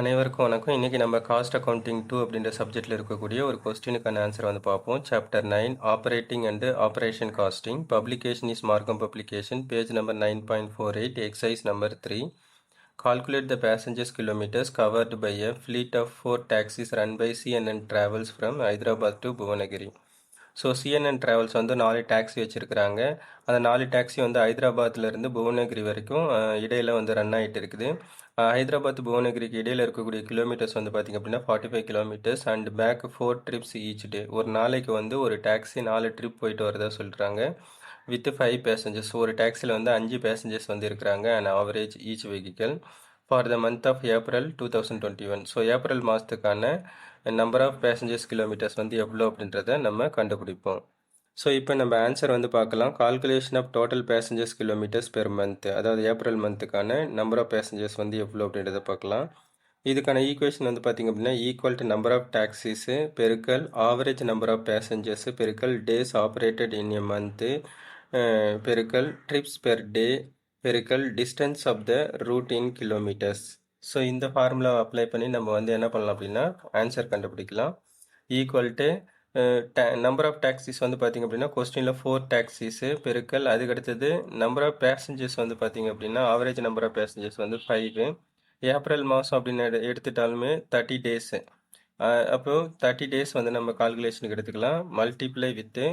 அனைவருக்கும் வணக்கம். இன்றைக்கி நம்ம காஸ்ட் அக்கௌண்டிங் டூ அப்படின்ற சப்ஜெக்டில் இருக்கக்கூடிய ஒரு கொஸ்டினுக்கான ஆன்சர் வந்து பார்ப்போம். Chapter nine operating and operation costing publication is Margham publication page number nine point four eight exercise number three calculate the passengers kilometres covered by a fleet of four taxis run by and travels from Hyderabad to Bhuvanagiri so CNN travels வந்து நாலு taxi வச்சுருக்கிறாங்க. அந்த நாலு taxi வந்து ஹைதராபாத்லேருந்து புவனகிரி வரைக்கும் இடையில் வந்து run ஆகிட்டு இருக்குது. ஹைதராபாத் புவனகிரிக்கு இடையில் இருக்கக்கூடிய கிலோமீட்டர்ஸ் வந்து பார்த்திங்க அப்படின்னா forty five kilometres and back four trips each day ஒரு நாளைக்கு வந்து ஒரு டாக்ஸி நாலு ட்ரிப் போயிட்டு வரதா சொல்கிறாங்க வித் ஃபைவ் பேசஞ்சர்ஸ் ஒரு டாக்ஸியில் வந்து அஞ்சு பேசஞ்சர்ஸ் வந்து இருக்கிறாங்க and average each vehicle for the month of April two thousand twenty one so April மாதத்துக்கான நம்பர் ஆஃப் பேசஞ்சர்ஸ் கிலோமீட்டர்ஸ் வந்து எவ்வளோ அப்படின்றத நம்ம கண்டுபிடிப்போம். ஸோ இப்போ நம்ம ஆன்சர் வந்து பார்க்கலாம். Calculation of total passengers kilometres per month அதாவது ஏப்ரல் மந்த்துக்கான நம்பர் ஆஃப் பேசஞ்சர்ஸ் வந்து எவ்வளோ அப்படின்றத பார்க்கலாம். இதுக்கான ஈக்குவேஷன் வந்து பார்த்திங்க அப்படின்னா equal to number of taxis பெருக்கல் ஆவரேஜ் நம்பர் ஆஃப் பேசஞ்சர்ஸு பெருக்கல் days operated in a month பெருக்கல் ட்ரிப்ஸ் பெர் டே பெருக்கல் distance of the route in kilometres so இந்த ஃபார்முலா அப்ளை பண்ணி நம்ம வந்து என்ன பண்ணலாம் அப்படின்னா ஆன்சர் கண்டுபிடிக்கலாம். Equal to number of taxis வந்து பார்த்திங்க அப்படின்னா கொஸ்டினில் ஃபோர் டாக்ஸிஸு பெருக்கல். அதுக்கடுத்தது நம்பர் ஆஃப் பேசஞ்சர்ஸ் வந்து பார்த்திங்க அப்படின்னா ஆவரேஜ் நம்பர் ஆஃப் பேசஞ்சர்ஸ் வந்து ஃபைவு ஏப்ரல் மாதம் அப்படின்னு எடு- எடுத்துட்டாலுமே தேர்ட்டி டேஸு அப்போது தேர்ட்டி டேஸ் வந்து நம்ம கால்குலேஷனுக்கு எடுத்துக்கலாம். மல்டிப்ளை வித்து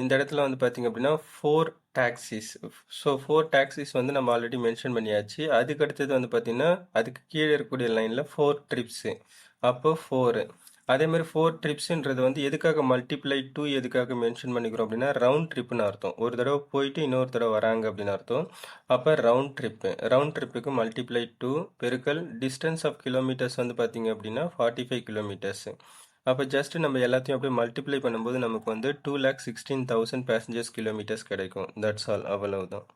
இந்த இடத்துல வந்து பார்த்திங்க அப்படின்னா four taxis so four taxis வந்து நம்ம ஆல்ரெடி மென்ஷன் பண்ணியாச்சு. அதுக்கு அடுத்தது வந்து பார்த்திங்கன்னா அதுக்கு கீழே இருக்கக்கூடிய லைனில் ஃபோர் ட்ரிப்ஸு அப்போ ஃபோரு அதேமாதிரி ஃபோர் ட்ரிப்ஸுன்றது வந்து எதுக்காக மல்டிப்ளை டூ எதுக்காக மென்ஷன் பண்ணிக்கிறோம் அப்படின்னா ரவுண்ட் ட்ரிப்புன்னு அர்த்தம். ஒரு தடவை போயிட்டு இன்னொரு தடவை வராங்க அப்படின்னு அர்த்தம். அப்போ ரவுண்ட் ட்ரிப்பு ரவுண்ட் ட்ரிப்புக்கு மல்டிப்ளை டூ பெருக்கல் டிஸ்டன்ஸ் ஆஃப் கிலோமீட்டர்ஸ் வந்து பார்த்தீங்க அப்படின்னா ஃபார்ட்டி ஃபைவ் கிலோமீட்டர்ஸு அப்போ ஜஸ்ட் நம்ம எல்லாத்தையும் அப்படியே மல்டிப்ளை பண்ணும்போது நமக்கு வந்து two lakh sixteen thousand passengers kilometres கிடைக்கும். தட்ஸ் ஆல் அவ்வளவுதான்.